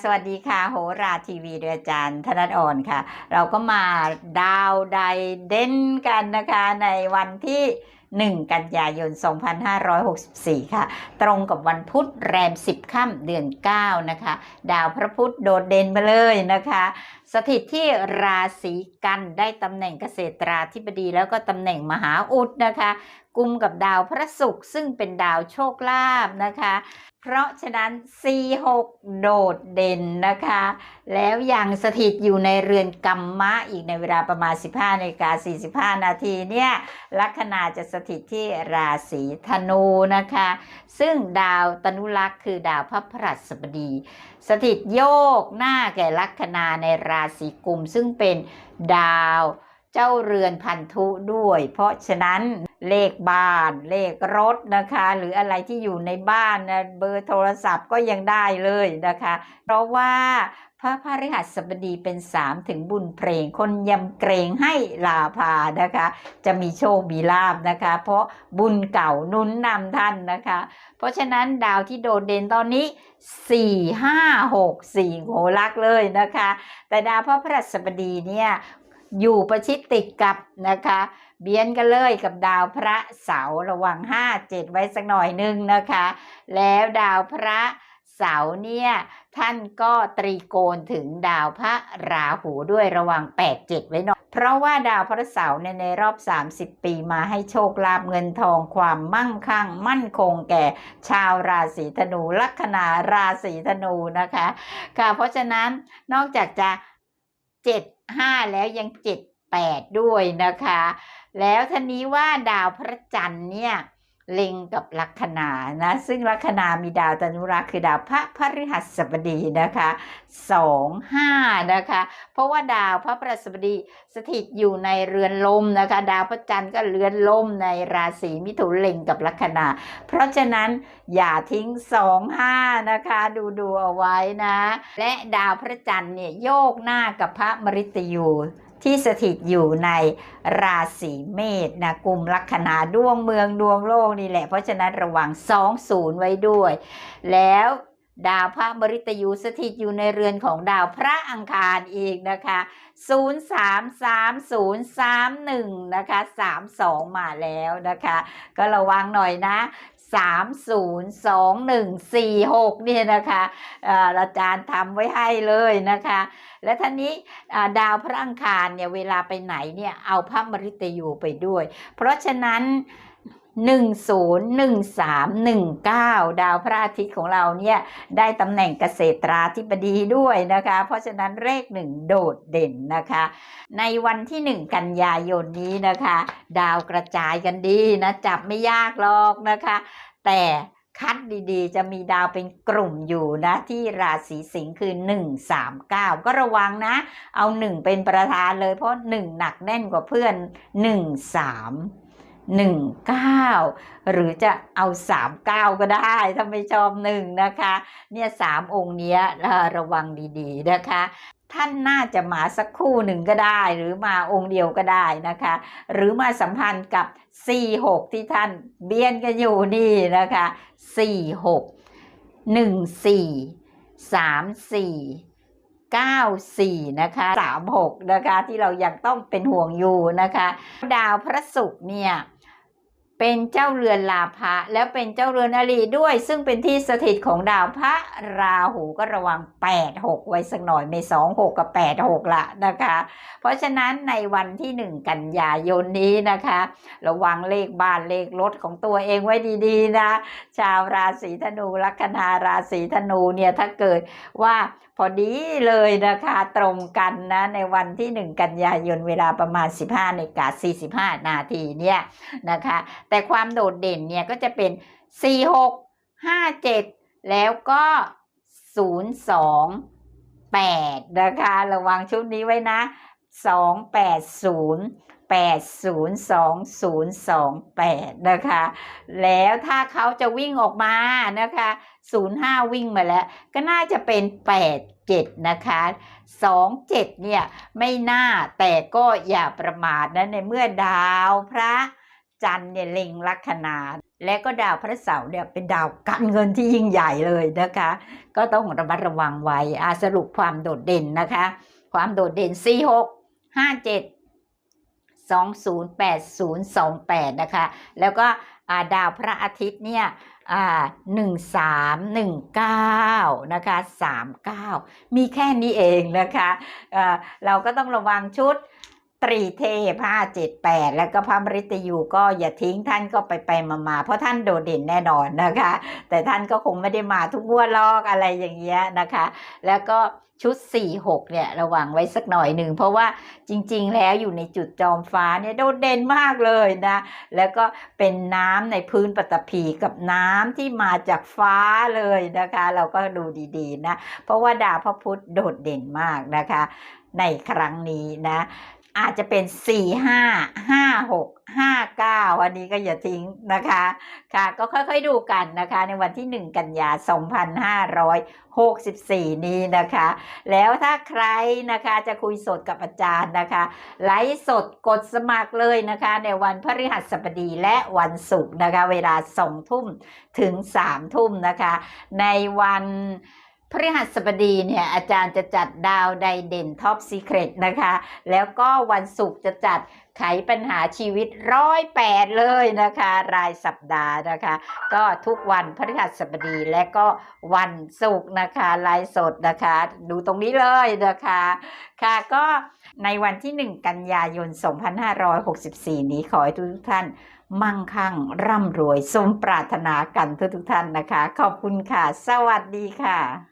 สวัสดีค่ะ โหราทีวีโดยอาจารย์ธนดอ่อนค่ะ เราก็มาดาวใดเด่นกันนะคะในวันที่ 1 กันยายน 2564 ค่ะ ตรงกับวันพุธแรม 10 ค่ำเดือน 9 นะคะ ดาวพระพุธโดดเด่นมาเลยนะคะ สถิตที่ราศีกันได้ตำแหน่งเกษตราธิบดีแล้วก็ตำแหน่งมหาอุดนะคะกุมกับดาวพระศุกร์ซึ่งเป็นดาวโชคลาภนะคะ เพราะฉะนั้น 46 โดดเด่นนะคะ แล้วยังสถิตอยู่ในเรือนกรรมะอีกในเวลาประมาณ 15นาฬิกา45 นาทีเนี่ยลัคนาจะสถิตที่ราศีธนูนะคะ ซึ่งดาวตนุลักษ์คือดาวพระพฤหัสบดี สถิตโยกหน้าแก่ลัคนาในราศีกุม ซึ่งเป็นดาวเจ้าเรือนพันธุด้วย เพราะฉะนั้นเลขบ้านเลขรถนะคะ หรืออะไรที่อยู่ในบ้านนะเบอร์โทรศัพท์ก็ยังได้เลยนะคะ เพราะว่า พระพฤหัสบดีเป็นสามถึงบุญเพลง คนยำเกรงให้ลาภานะคะ จะมีโชคมีลาบนะคะ เพราะบุญเก่านุนนำท่านนะคะ เพราะฉะนั้นดาวที่โดดเด่นตอนนี้4 5 6 4โหลักเลยนะคะ แต่ดาวพระพฤหัสบดีเนี่ยอยู่ประชิดติดกับนะคะเบียนกันเลยกับดาวพระเสาร์ระวัง5 7ไว้สักหน่อยหนึงนะคะ แล้วดาวพระ เสาเนี่ย ท่านก็ตรีโกณถึงดาวพระราหูด้วยระวัง 8 7 ไว้หน่อย เพราะว่าดาวพระเสาร์เนี่ยในรอบ 30 ปีมาให้โชคลาภเงินทองความมั่งคั่ง มั่นคงแก่ ชาวราศีธนูลัคนาราศีธนูนะคะ ค่ะ เพราะฉะนั้นนอกจากจะ 7 5 แล้วยัง 7 8 ด้วยนะคะ แล้วท่านี้ว่าดาวพระจันทร์เนี่ย เล็งกับลัคนานะ ซึ่งลัคนามีดาวตนุรักคือดาวพระพฤหัสบดีนะคะสองห้านะคะ เพราะว่าดาวพระพฤหัสบดีสถิตอยู่ในเรือนลมนะคะ ดาวพระจันทร์ก็เรือนลมในราศีมิถุนเล็งกับลัคนา เพราะฉะนั้นอย่าทิ้งสองห้านะคะ ดูดูเอาไว้นะ และดาวพระจันทร์เนี่ยโยกหน้ากับพระมฤตยู ที่สถิตอยู่ในราศีเมษนะกลุ่มลัคนาดวงเมืองดวงโลกนี่แหละ เพราะฉะนั้นระวัง20ไว้ด้วย แล้วดาวพระมฤตยูสถิตอยู่ในเรือนของดาวพระอังคารอีกนะคะ 033031 นะคะ 32 มาแล้วนะคะ ก็ระวังหน่อยนะ 302146เนี่ยนะคะอาอาจารย์ทำไว้ให้เลยนะคะ และท่านี้ดาวพระอังคารเนี่ยเวลาไปไหนเนี่ยเอาพระมริตยูไปด้วย เพราะฉะนั้น 10 13 19 ดาวพระอาทิตย์ของเราเนี่ยได้ตำแหน่งเกษตราธิบดีด้วยนะคะ เพราะฉะนั้นเลขหนึ่งโดดเด่นนะคะ ในวันที่ 1 กันยายนนี้นะคะ ดาวกระจายกันดีนะจับไม่ยากหรอกนะคะ แต่คัดดีๆ จะมีดาวเป็นกลุ่มอยู่นะที่ราศีสิงห์คือ 1 3 9 ก็ระวังนะ เอา 1 เป็นประธานเลยเพราะ 1 หนักแน่นกว่าเพื่อน 1 1 9 หรือจะเอา 3 9 ก็ได้ถ้าไม่ชอบ1นะคะ เนี่ยสามองค์เนี้ยระวังดีๆนะคะท่านน่าจะมาสักคู่หนึ่งก็ได้ หรือมาองค์เดียวก็ได้นะคะ หรือมาสัมพันธ์กับ 46 ที่ท่านเบียนกันอยู่นี่นะคะ 46 14 34 94 นะคะ 36 นะคะที่เรายังต้องเป็นห่วงอยู่นะคะ ดาวพระศุกร์เนี่ย เป็นเจ้าเรือนลาภะแล้วเป็นเจ้าเรือนอรีด้วย ซึ่งเป็นที่สถิตของดาวพระราหูก็ระวัง 8 6 ไว้สักหน่อยไม่2 6 กับ 8 6 ละนะคะ เพราะฉะนั้นในวันที่ 1 กันยายนนี้นะคะ ระวังเลขบ้านเลขรถของตัวเองไว้ดีๆนะชาวราศีธนูลัคนาราศีธนูเนี่ยถ้าเกิดว่าพอดีเลยนะคะตรงกันนะในวันที่ 1 กันยายนเวลาประมาณ 15นาฬิกา45 นาทีเนี่ยนะคะแต่ความโดดเด่นเนี่ยก็จะเป็น 4 6 5 7 แล้วก็ 0 2 8 นะคะ ระวังชุดนี้ไว้นะ 2 8 0 8 0 2 0 2 8 นะคะ แล้วถ้าเขาจะวิ่งออกมานะคะ 05 วิ่งมาแล้ว ก็น่าจะเป็น 8 7 นะคะ 2 7 เนี่ย ไม่น่าแต่ก็อย่าประมาทนะในเมื่อดาวพระ จันทร์เนี่ยเล็งลัคนา และก็ดาวพระเสาร์เนี่ยเป็นดาวการเงินที่ยิ่งใหญ่เลยนะคะ ก็ต้องระมัดระวังไว้อาสรุปความโดดเด่นนะคะ ความโดดเด่น 4 6 5 7 2 0 8 0 2 8 นะคะ แล้วก็าดาวพระอาทิตย์เนี่ยอ่าหนึ่งสามหนึ่งเก้านะคะสามเก้ามีแค่นี้เองนะคะเราก็ต้องระวังชุด ตรีเทพห้าเจ็ดแปดแล้วก็พระมฤตยูก็อย่าทิ้งท่านก็ไปไปมามาเพราะท่านโดดเด่นแน่นอนนะคะ แต่ท่านก็คงไม่ได้มาทุกงวดลอกอะไรอย่างเงี้ยนะคะ แล้วก็ชุด 4 6 เนี่ยระวังไว้สักหน่อยหนึ่ง เพราะว่าจริง ๆ แล้วอยู่ในจุดจอมฟ้าเนี่ยโดดเด่นมากเลยนะ แล้วก็เป็นน้ำในพื้นปฐพีกับน้ำที่มาจากฟ้าเลยนะคะ เราก็ดูดีๆนะ เพราะว่าดาวพระพุธโดดเด่นมากนะคะ ในครั้งนี้นะ อาจจะเป็น 4 5 5 6 5 9อันนี้ก็อย่าทิ้งนะคะค่ะก็ค่อยๆดูกันนะคะ ในวันที่ 1 กันยา 2564 นี้นะคะ แล้วถ้าใครนะคะจะคุยสดกับอาจารย์นะคะไลฟ์สดกดสมัครเลยนะคะ ในวันพฤหัสบดีและวันศุกร์นะคะ เวลา 2 ทุ่มถึง 3 ทุ่มนะคะ ในวัน พฤหัสบดีเนี่ยอาจารย์จะจัดดาวไดเด่นท็อปซีเครตนะคะ แล้วก็วันศุกร์จะจัดไขปัญหาชีวิตร้อยแปดเลยนะคะ รายสัปดาห์นะคะ ก็ทุกวันพฤหัสบดีและก็วันศุกร์นะคะไลฟ์สดนะคะ ดูตรงนี้เลยนะคะ ค่ะก็ในวันที่ 1 กันยายน 2564 นี้ขอให้ทุกท่านมั่งคั่งร่ำรวยสมปรารถนากันทุกๆท่านนะคะ ขอบคุณค่ะ สวัสดีค่ะ